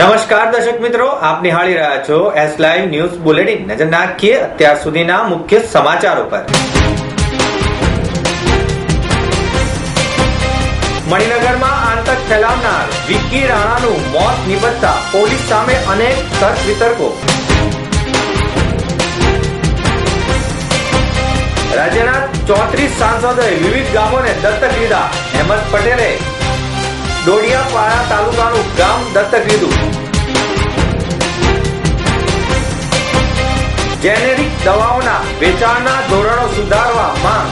નમસ્કાર દર્શક મિત્રો, આપ નિહાળી રહ્યા છો એસ લાઈવ ન્યૂઝ બુલેટિન નજર નાખીએ અત્યાર સુધીના મુખ્ય સમાચારો પર. મણિનગરમાં આતંક ફેલાવનાર વિક્કી રાણાનું મોત નિપજતા પોલીસ સામે અનેક તર્ક વિતર્કો. રાજ્યના ચોત્રીસ સાંસદોએ વિવિધ ગામોને દત્તક લીધા. અહેમદ પટેલે ડોડિયાપાડા તાલુકાનું ગામ દત્તક લીધું. જેનેરિક દવાઓના વેચાણના ધોરણો સુધારવા માંગ.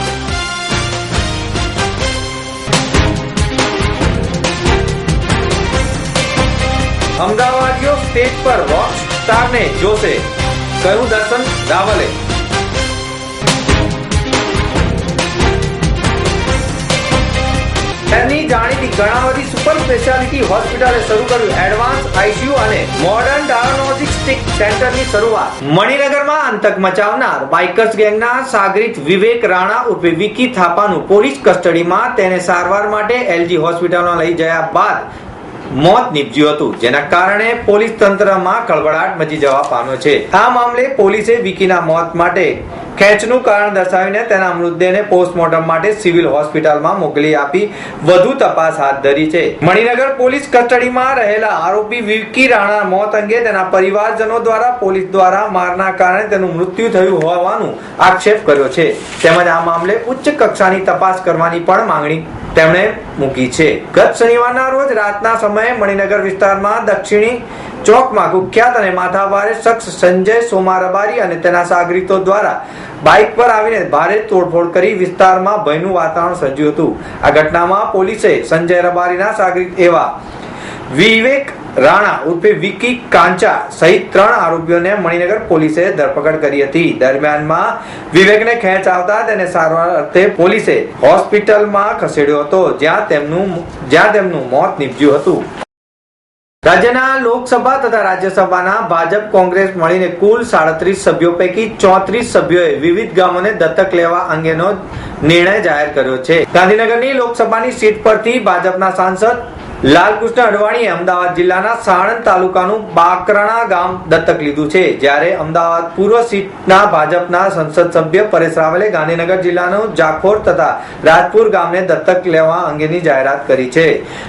અમદાવાદીઓ સ્ટેજ પર રોક સ્ટારને જોશે. કયું દર્શન? રાવલે. જાણીતી કર્ણાવતી સુપર સ્પેશિયાલિટી હોસ્પિટલે શરૂ કર્યું. એડવાન્સ આઈસીયુ અને મોડર્ન ડાયગ્નોસ્ટિક સેન્ટરની શરૂઆત. મણિનગરમાં આતંક મચાવનાર બાઇકર્સ ગેંગના સાગરિત વિવેક રાણા ઉર્ફે વિકી થાપાનું પોલીસ કસ્ટડીમાં તેને સારવાર માટે એલજી હોસ્પિટલમાં લઈ જયા બાદ મોત નીપજ્યું હતું, જેના કારણે પોલીસ તંત્રમાં કળબડાટ મચી જવા પામ્યો છે. આ મામલે પોલીસે વિકીના મોત માટે ખેંચનું કારણ દર્શાવીને તેના મૃતદેહને પોસ્ટમોર્ટમ માટે સિવિલ હોસ્પિટલમાં મોકલી આપી વધુ તપાસ હાથ ધરી છે. મણિનગર પોલીસ કસ્ટડીમાં રહેલા આરોપી વિકી રાણા મોત અંગે તેના પરિવારજનો દ્વારા પોલીસ દ્વારા મારના કારણે તેનું મૃત્યુ થયું હોવાનું આક્ષેપ કર્યો છે. તેમજ આ મામલે ઉચ્ચ કક્ષાની તપાસ કરવાની પણ માંગણી તેમણે મૂકી છે. ગત શનિવારના રોજ રાતના સમયે મણિનગર વિસ્તારમાં દક્ષિણી ચોકમાં કુખ્યાત અને માથાભારે શખ્સ સંજય સોમા રબારી અને તેના સાગરીતો દ્વારા બાઇક પર આવીને ભારે તોડફોડ કરી વિસ્તારમાં ભયનું વાતાવરણ સર્જ્યું હતું. આ ઘટનામાં પોલીસે સંજય રબારીના સાગરીત એવા વિવેક રાણા ઉર્ફે વિકી કાંચા સહિત ત્રણ આરોપીઓને મણિનગર પોલીસે ધરપકડ કરી હતી. દરમિયાનમાં વિવેકને ખેંચ આવતા તેને સારવાર અર્થે પોલીસે હોસ્પિટલમાં ખસેડ્યો હતો, જ્યાં તેમનું જ્યાં તેમનું મોત નીપજ્યું હતું. રાજ્યના લોકસભા તથા રાજ્યસભાના ભાજપ કોંગ્રેસ મળીને કુલ સાડત્રીસ સભ્યો પૈકી ચોત્રીસ સભ્યોએ વિવિધ ગામોને દત્તક લેવા અંગેનો નિર્ણય જાહેર કર્યો છે. ગાંધીનગરની લોકસભાની સીટ પરથી ભાજપના સાંસદ લાલકૃષ્ણ અડવાણીએ અમદાવાદ જિલ્લાના સાણંદ તાલુકાનું બાકરણા ગામ દત્તક લીધું છે. જ્યારે અમદાવાદ પૂર્વ સીટના ભાજપના સંસદ સભ્ય પરેશ રાવલે ગાંધીનગર જિલ્લાનું જાખોર તથા રાજપુર ગામને દત્તક લેવા અંગેની જાહેરાત કરી છે.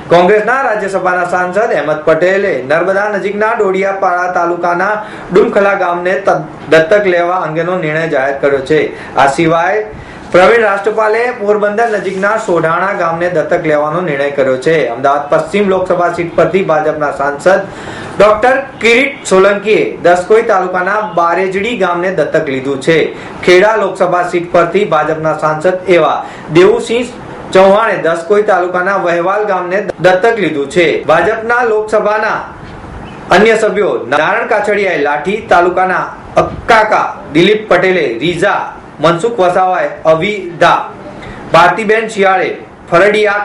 કોંગ્રેસના રાજ્યસભાના સાંસદ અહેમદ પટેલે નર્મદા નજીકના ડોડિયાપાડા તાલુકાના ડુમખલા ગામને દત્તક લેવા અંગેનો નિર્ણય જાહેર કર્યો છે. આ સિવાય પ્રવીણ રાષ્ટ્રપાલે પોરબંદર નજીકના સોઢાણા ગામને દત્તક લેવાનો નિર્ણય કર્યો છે. અમદાવાદ પશ્ચિમ લોકસભા સીટ પરથી ભાજપના સાંસદ ડોક્ટર કિરીટ સોલંકીએ દસકોઈ તાલુકાના બારેજડી ગામને દત્તક લીધું છે. ખેડા લોકસભા સીટ પરથી ભાજપના સાંસદ એવા દેવુસિંહ ચૌહાણે દસકોઈ તાલુકાના વહેવાલ ગામને દત્તક લીધું છે. ભાજપના લોકસભાના અન્ય સભ્યો નારાયણ કાછડિયાએ લાઠી, તાલુકાના અક્કાકા દિલીપ પટેલે, રીઝા મનસુખ વસાવાએ અવિધા ભારતીબેન શિયાળે ફરડિયા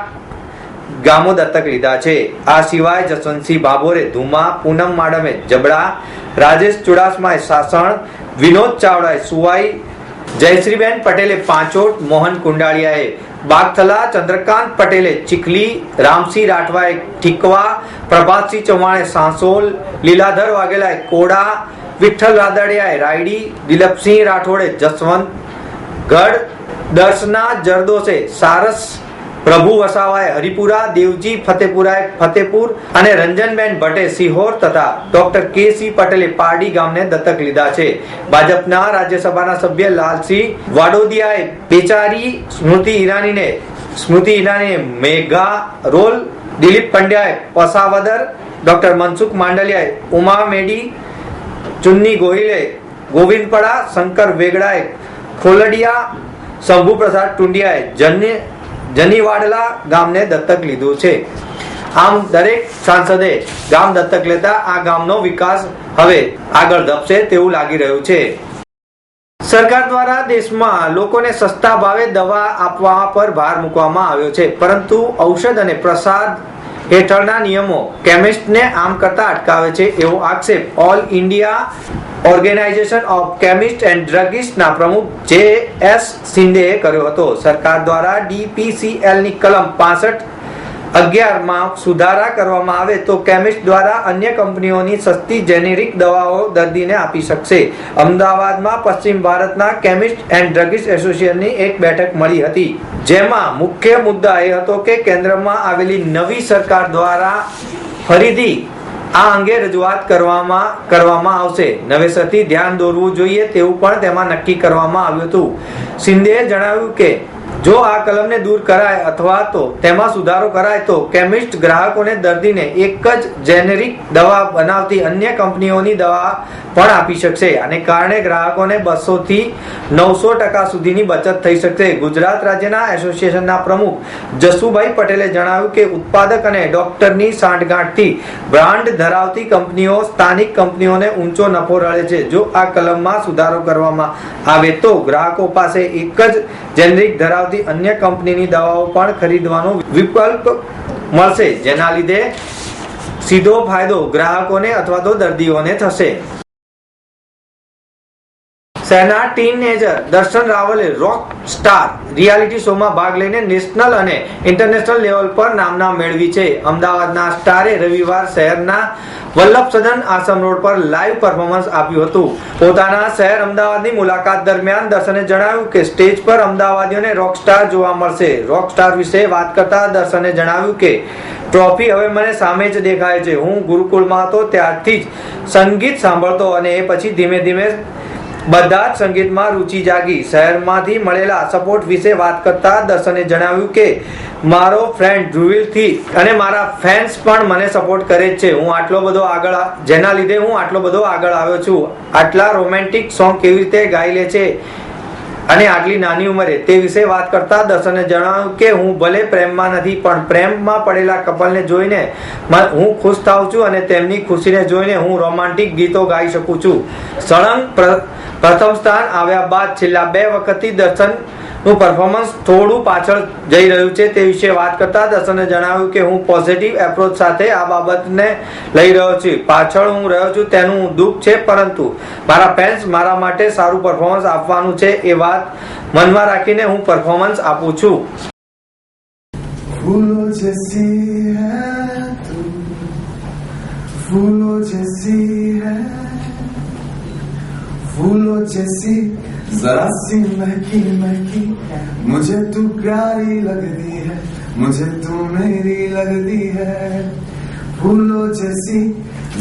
ગામો દત્તક લીધા છે. આ સિવાય જસવંતસિંહ ભાભોરે ધુમા પૂનમ માડમે જબડા, રાજેશ ચુડાસમાએ સાસણ, વિનોદ ચાવડાએ સુવાઈ, જયશ્રીબેન પટેલે પાંચોટ, મોહન કુંડાળિયાએ બાગથલા, ચંદ્રકાંત પટેલે ચીખલી, રામસિંહ રાઠવાએ ઠીકવા, પ્રભાતસિંહ ચૌહાણે સાંસોલ, લીલાધર વાઘેલાએ કોડા, વિઠ્ઠલ રાદડિયાએ રાયડી, દિલીપસિંહ રાઠોડે જસવંત ગઢ દર્શના જરદોસે સારસ, પ્રભુ વસાવાએ હરિપુરા, દેવજી, ફતેપુરાએ ફતેપુર અને રંજનબેન ભટ્ટે સિહોર તથા ડોક્ટર કે સી પટેલે પારડી ગામને દત્તક લીધા છે. ભાજપના રાજ્યસભાના સભ્ય લાલસિંહ વાડોદિયાએ બેચારી સ્મૃતિ ઈરાનીને, સ્મૃતિ ઈરાનીએ મેઘા રોલ દિલીપ પંડ્યાએ પસાવદર ડોક્ટર મનસુખ માંડલિયાએ ઉમા મેડી, ચુન્ની ગોહિલે, ગોવિંદપડા, શંકર વેગડાએ ખોલડિયા શંભુ પ્રસાદ ટુંડિયાએ જનીવાડલા ગામને દત્તક લીધું છે. આમ દરેક સાંસદે ગામ દત્તક લેતા આ ગામનો વિકાસ હવે આગળ ધપશે તેવું લાગી રહ્યું છે. સરકાર દ્વારા દેશમાં લોકોને સસ્તા ભાવે દવા આપવા પર ભાર મૂકવામાં આવ્યો છે. પરંતુ ઔષધ અને પ્રસાદ હેઠળના નિયમો કેમિસ્ટને આમ કરતા અટકાવે છે એવો આક્ષેપ all India organisation of chemist and ડ્રગિસ્ટના પ્રમુખ જે એસ શિંદેએ કર્યો હતો. સરકાર દ્વારા ડીપીસીએલની કલમ પાસઠ અગિયારમાં સુધારા કરવામાં આવે તો કેમિસ્ટ દ્વારા અન્ય કંપનીઓની સસ્તી જેનેરિક દવાઓ દર્દીને આપી શકશે. અમદાવાદમાં પશ્ચિમ ભારતના કેમિસ્ટ એન્ડ ડ્રગિસ્ટ એસોસિએશનની એક બેઠક મળી હતી. જેમાં મુખ્ય મુદ્દા એ હતો કે કેન્દ્રમાં આવેલી નવી સરકાર દ્વારા ફરીથી આ અંગે રજૂઆત કરવામાં કરવામાં આવશે. નવેસરથી ધ્યાન દોરવું જોઈએ તેવું પણ તેમાં નક્કી કરવામાં આવ્યું હતું. શિંદેએ જણાવ્યું કે જો આ કલમને દૂર કરાય અથવા તો તેમાં સુધારો કરાય તો કેમિસ્ટ ગ્રાહકોને દર્દીને એક જ જેનેરિક દવા બનાવતી અન્ય કંપનીઓની દવા પણ આપી શકશે અને કારણે ગ્રાહકોને બસોથી નવસો ટકા સુધીની બચત થઈ શકશે. ગુજરાત રાજ્યના એસોસિએશનના પ્રમુખ જસુભાઈ પટેલે જણાવ્યું કે ઉત્પાદક અને ડોક્ટરની સાંઠગાંઠથી બ્રાન્ડ ધરાવતી કંપનીઓ સ્થાનિક કંપનીઓને ઊંચો નફો રળે છે. જો આ કલમમાં સુધારો કરવામાં આવે તો ગ્રાહકો પાસે એક જ જેનરિક ધરાવતી અન્ય કંપનીની દવાઓ પણ ખરીદવાનો વિકલ્પ મળશે, જેના લીધે સીધો ફાયદો ગ્રાહકોને અથવા તો દર્દીઓને થશે. શહેરના ટીનેજર દર્શન રાવલે રોક સ્ટાર રિયાલિટી શોમાં ભાગ લઈને નેશનલ અને ઇન્ટરનેશનલ લેવલ પર નામના મેળવી છે. અમદાવાદના સ્ટારે રવિવાર શહેરના વલ્લભ સદન આશ્રમ રોડ પર લાઈવ પરફોર્મન્સ આપ્યું હતું. પોતાના શહેર અમદાવાદની મુલાકાત દરમિયાન દર્શને જણાવ્યું કે સ્ટેજ પર અમદાવાદીઓને રોક સ્ટાર જોવા મળશે. રોક સ્ટાર વિશે વાત કરતા દર્શને જણાવ્યું કે, ટ્રોફી હવે મને સામે જ દેખાય છે. હું ગુરુકુળમાં હતો ત્યારથી જ સંગીત સાંભળતો અને એ પછી ધીમે ધીમે બધા જ સંગીતમાં રુચિ જાગી શહેરમાંથી મળેલા સપોર્ટ વિશે વાત કરતા દર્શને જણાવ્યું કે, મારો ફ્રેન્ડ ધ્રુવિલથી અને મારા ફેન્સ પણ મને સપોર્ટ કરે છે. હું આટલો બધો આગળ જેના લીધે હું આટલો બધો આગળ આવ્યો છું. આટલા રોમેન્ટિક સોંગ કેવી રીતે ગાઈ લે છે? અને આટલી નાની ઉંમરે તે વિશે વાત કરતા દર્શને જણાવ્યું કે હું ભલે પ્રેમમાં નથી, પણ પ્રેમમાં પડેલા કપલને જોઈને હું ખુશ થાઉં છું અને તેમની ખુશીને જોઈને હું રોમાન્ટિક ગીતો ગાઈ શકું છું. સળંગ પ્ર- પ્રથમ સ્થાન આવ્યા બાદ છેલ્લા બે વખતથી દર્શન નું પરફોર્મન્સ થોડું પાછળ જઈ રહ્યું છે તે વિશે વાત કરતા દર્શને જણાવ્યું કે હું પોઝિટિવ એપ્રોચ સાથે આ બાબતને લઈ રહ્યો છું. પાછળ હું રહ્યો છું તેનું દુઃખ છે, પરંતુ મારા ફેન્સ મારા માટે સારું પરફોર્મન્સ આપવાનું છે એ વાત મનમાં રાખીને હું પરફોર્મન્સ આપું છું. ફૂલો જૈસી ફૂલો જૈસી ફૂલો જૈસી जरा सी महकी महकी मुझे तू प्यारी लगती है, मुझे तू मेरी लगती है। फूलों जैसी,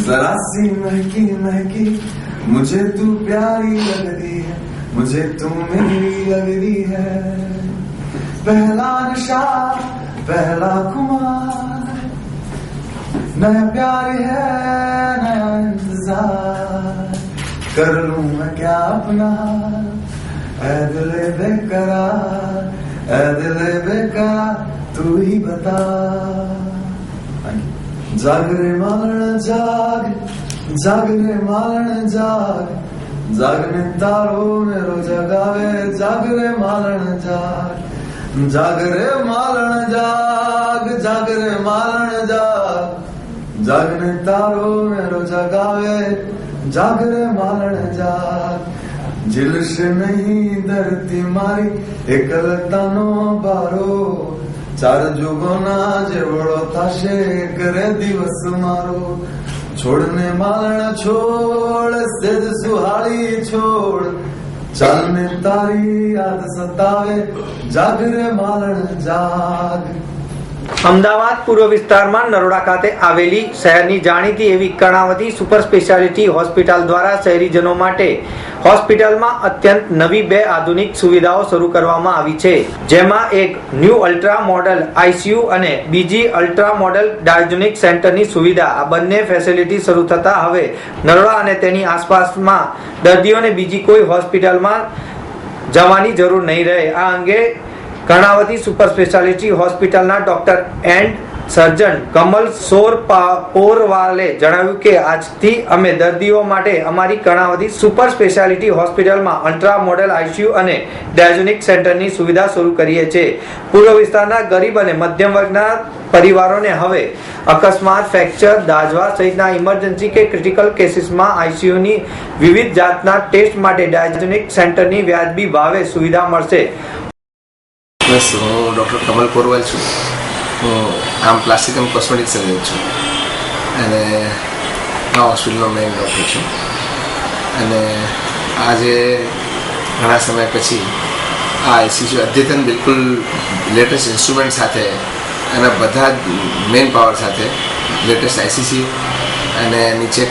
जरा सी महकी महकी। मुझे तू प्यारी लगती है, मुझे तू मेरी लगती है। पहला नशा, पहला कुमार। नया प्यार है, नया इंतज़ार। कर लू मैं क्या अपना दिले बेकरार ऐ दिले तू ही बता। जाग रे जाग जाग रे जाग, जागने तारो मेरो जगावे जाग रे जाग जाग रे जाग जाग रे जाग, जागने तारो मेरो जगावे जाग रे जाग। જીલશ નહીં ધરતી મારી એકલતાનો બારો ચાર જુગોના જેવડો થશે કરે દિવસ મારો છોડને માલણ છોડ સેજ સુહાળી છોડ ચાલને તારી યાદ સતાવે જાગરે માલણ જાગ અમદાવાદ પૂર્વ વિસ્તારમાં નરોડા ખાતે આવેલી શહેરની જાણીતી એવી કર્ણાવતી સુપર સ્પેશિયાલિટી હોસ્પિટલ દ્વારા શહેરીજનો માટે હોસ્પિટલમાં અત્યંત નવી બે આધુનિક સુવિધાઓ શરૂ કરવામાં આવી છે. જેમાં એક ન્યૂ અલ્ટ્રા મોડલ આઈસીયુ અને બીજી અલ્ટ્રા મોડલ ડાયજોનિક સેન્ટરની સુવિધા. આ બંને ફેસિલિટી શરૂ થતા હવે નરોડા અને તેની આસપાસમાં દર્દીઓને બીજી કોઈ હોસ્પિટલમાં જવાની જરૂર નહીં રહે. આ અંગે કર્ણાવતી સુપર સ્પેશિયાલિટી હોસ્પિટલના ડોક્ટર એન્ડ સર્જન કમલ સોર પોરવાલે જણાવ્યું કે આજથી અમે દર્દીઓ માટે અમારી કર્ણાવતી સુપર સ્પેશિયાલિટી હોસ્પિટલમાં અલ્ટ્રા મોડેલ આઈસીયુ અને ડાયજેનિક સેન્ટરની સુવિધા શરૂ કરીએ છીએ. પૂર્વ વિસ્તારના ગરીબ અને મધ્યમ વર્ગના પરિવારોને હવે અકસ્માત, ફ્રેક્ચર દાજવા સહિતના ઇમરજન્સી કે ક્રિટિકલ કેસીસમાં આઈસીયુની વિવિધ જાતના ટેસ્ટ માટે ડાયજોનિક સેન્ટરની વ્યાજબી ભાવે સુવિધા મળશે. બસ હું ડૉક્ટર કમલ કોરવાલ છું હું આમ પ્લાસ્ટિક એન્ડ કોસ્મેટિક સર્જન છું. અને આ હોસ્પિટલનો મેઇન ડૉક્ટર છું. અને આજે ઘણા સમય પછી આ આઈસીસી અદ્યતન બિલકુલ લેટેસ્ટ ઇન્સ્ટ્રુમેન્ટ સાથે અને બધા જ મેઇન પાવર સાથે લેટેસ્ટ આઈસીસી અને નીચે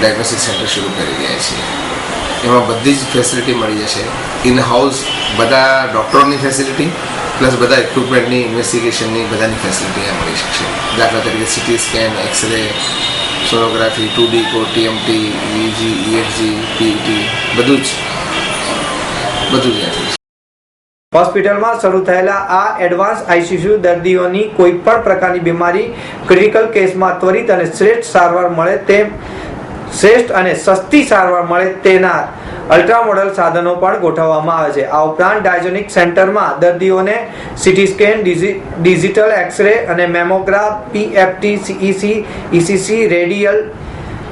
ડાયગ્નોસ્ટિક સેન્ટર શરૂ કરી રહ્યા છીએ. એમાં બધી જ ફેસિલિટી મળી જશે. ઇન હાઉસ બધા ડૉક્ટરોની ફેસિલિટી પ્લસ બધા ઇક્વિપમેન્ટની ઇન્વેસ્ટિગેશનની બધાની ફેસિલિટી અહીંયા મળી શકશે દાખલા તરીકે CT scan X-ray sonography two D કો ટીએમટી ઇજી ઇએફજી પીઈટી બધું જ. બધું જ અહીંયા હોસ્પિટલમાં શરૂ થયેલા આ એડવાન્સ આઈસીયુ દર્દીઓની કોઈ પણ પ્રકારની બીમારી, ક્રિટિકલ કેસમાં ત્વરિત અને શ્રેષ્ઠ સારવાર મળે તેમ શ્રેષ્ઠ અને સસ્તી સારવાર મળે તેના અલ્ટ્રા મોડલ સાધનો પણ ગોઠવવામાં આવે છે. આ ઉપરાંત ડાયજોનિક સેન્ટરમાં દર્દીઓને સીટી સ્કેન ડિજિટલ એક્સરે અને mammograph PFT CEC ECC radial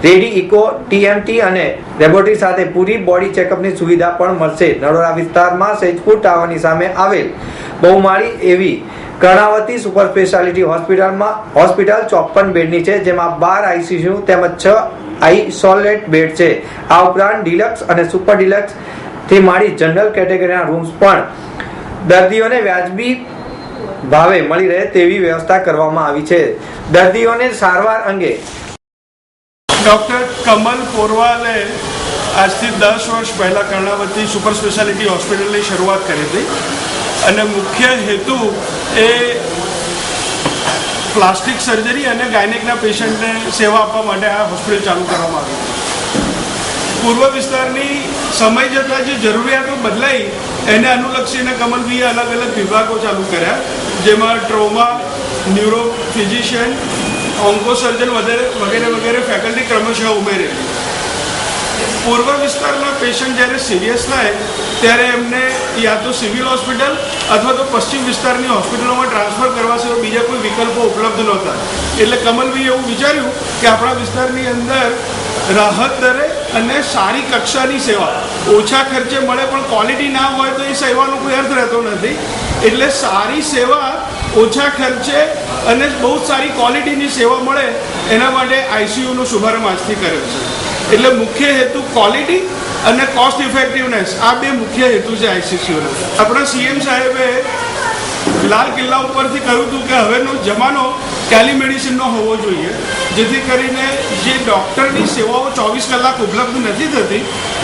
ready echo TMT અને લેબોરેટરી સાથે પૂરી બોડી ચેકઅપની સુવિધા પણ મળશે. નરોડા વિસ્તારમાં સૈજપુર ટાવરની સામે આવેલ બહુમાળી એવી કર્ણાવતી સુપર સ્પેશિયાલિટી હોસ્પિટલમાં, હોસ્પિટલ ચોપન બેડની છે, જેમાં બાર આઈસીયુ તેમજ છ આઈસોલેટ બેડ છે. આ ઉપરાંત ડિલક્સ અને સુપર ડિલક્સથી માંડી જનરલ કેટેગરીના રૂમ્સ પણ દર્દીઓને વ્યાજબી ભાવે મળી રહે તેવી વ્યવસ્થા કરવામાં આવી છે. દર્દીઓને સારવાર અંગે ડૉક્ટર કમલ પોરવાલે આજથી દસ વર્ષ પહેલાં કર્ણાવતી સુપર સ્પેશિયાલિટી હોસ્પિટલની શરૂઆત કરી હતી. અને મુખ્ય હેતુ એ પ્લાસ્ટિક સર્જરી અને ગાયનેકના પેશન્ટને સેવા આપવા માટે આ હોસ્પિટલ ચાલુ કરવામાં આવી પૂર્વ વિસ્તારની સમય જતાં જે જરૂરિયાતો બદલાઈ, એને અનુલક્ષીને કમલભાઈએ અલગ અલગ વિભાગો ચાલુ કર્યા, જેમાં ટ્રોમા ન્યુરો ફિઝિશિયન ઓન્કોસર્જન વગેરે વગેરે વગેરે ફેકલ્ટી ક્રમશઃ ઉમેરેલી. પૂર્વ વિસ્તારના પેશન્ટ જ્યારે સિરિયસ થાય ત્યારે એમને યા તો સિવિલ હોસ્પિટલ અથવા તો પશ્ચિમ વિસ્તારની હોસ્પિટલોમાં ટ્રાન્સફર કરવા સિવાય બીજા કોઈ વિકલ્પો ઉપલબ્ધ નહોતા. એટલે કમલભાઈએ એવું વિચાર્યું કે આપણા વિસ્તારની અંદર રાહત દરે અને સારી કક્ષાની સેવા. ઓછા ખર્ચે મળે પણ ક્વોલિટી ના હોય તો એ સેવાનો કોઈ અર્થ રહેતો નથી. એટલે સારી સેવા, ઓછા ખર્ચે અને બહુ સારી ક્વોલિટીની સેવા મળે એના માટે આઈસીયુનો શુભારંભ આજથી કર્યો છે. એટલે મુખ્ય હેતુ ક્વોલિટી અને કોસ્ટ ઇફેક્ટિવનેસ આ બે મુખ્ય હેતુ છે આઈસીસીયુનો આપણા સીએમ સાહેબે લાલ કિલ્લા ઉપરથી કહ્યું હતું કે હવેનો જમાનો ટેલિમેડિસિનનો હોવો જોઈએ. જેથી કરીને જે ડૉક્ટરની સેવાઓ ચોવીસ કલાક ઉપલબ્ધ નથી થતી,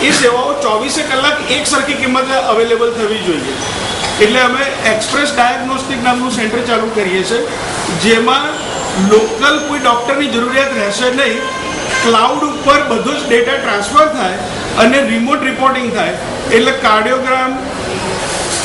એ સેવાઓ ચોવીસે કલાક એક સરખી કિંમતે અવેલેબલ થવી જોઈએ. એટલે અમે એક્સપ્રેસ ડાયગ્નોસ્ટિક નામનું સેન્ટર ચાલુ કરીએ છીએ, જેમાં લોકલ કોઈ ડૉક્ટરની જરૂરિયાત રહેશે નહીં ક્લાઉડ ઉપર બધો જ ડેટા ટ્રાન્સફર થાય અને રિમોટ રિપોર્ટિંગ થાય. એટલે કાર્ડિયોગ્રામ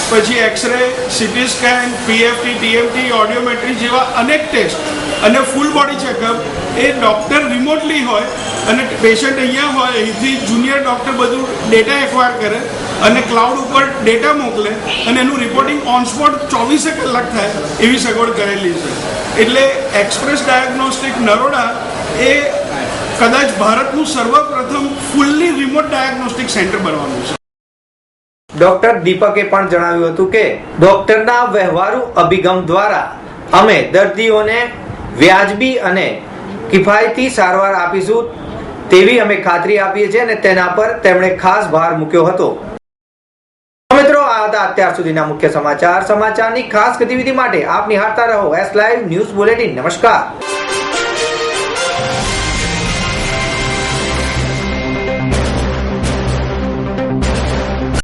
પછી X-ray CT scan PFT TMT audiometry જેવા અનેક ટેસ્ટ અને ફૂલ બોડી ચેકઅપ એ ડૉક્ટર રિમોટલી હોય અને પેશન્ટ અહીંયા હોય, અહીંથી જુનિયર ડૉક્ટર બધું ડેટા એક્વાયર કરે અને ક્લાઉડ ઉપર ડેટા મોકલે અને એનું રિપોર્ટિંગ ઓન સ્પોટ ચોવીસે કલાક થાય એવી સગવડ કરેલી છે. એટલે એક્સપ્રેસ ડાયગ્નોસ્ટિક નરોડા એ કદાચ ભારતનું સર્વપ્રથમ ફૂલ્લી રિમોટ ડાયગ્નોસ્ટિક સેન્ટર બનવાનું છે. ડોક્ટર દીપકે પણ જણાવ્યું હતું કે, ડોક્ટરના વ્યવહારુ અભિગમ દ્વારા અમે દર્દીઓને વ્યાજબી અને કિફાયતી સારવાર આપીશું તેવી અમે ખાતરી આપીએ છીએ અને તેના પર તેમણે ખાસ ભાર મૂક્યો હતો. મિત્રો, આ હતા અત્યાર સુધીના મુખ્ય સમાચાર. સમાચારની ખાસ ગતિવિધિ માટે આપ નિહાળતા રહો. એસ લાઈવ ન્યૂઝ બુલેટિન નમસ્કાર.